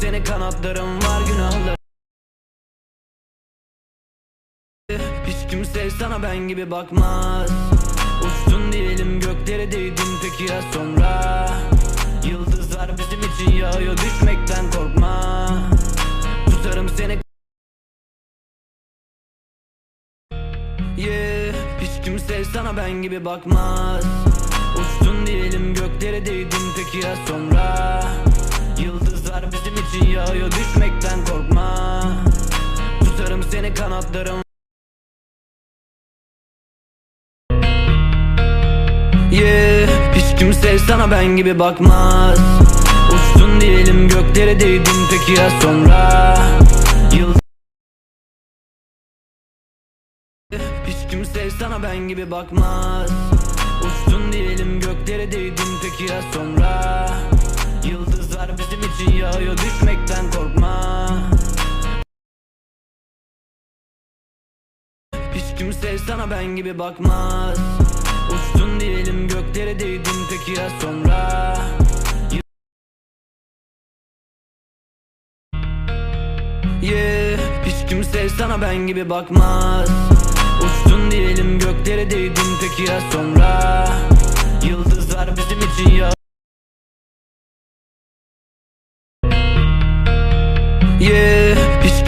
Tutarım seni kanatlarım var günahlar Hiç kimse sana ben gibi bakmaz. Uçtun diyelim göklere değdin peki ya sonra? Yıldızlar bizim için yağıyor düşmekten korkma. Tutarım seni. Yeah, hiç kimse sana ben gibi bakmaz. Uçtun diyelim göklere değdin peki ya sonra için yağıyor düşmekten korkma. Tutarım seni kanatlarım. Yeah, hiç kimse sana ben gibi bakmaz. Uçtun diyelim göklere değdin peki ya sonra? Yıldız Hiç kimse sana ben gibi bakmaz. Uçtun diyelim göklere değdin peki ya sonra için düşmekten korkma. Hiç kimse sana ben gibi bakmaz. Uçtun diyelim göklere değdin peki ya sonra? Yeah, hiç kimse sana ben gibi bakmaz. Uçtun diyelim göklere değdin peki ya sonra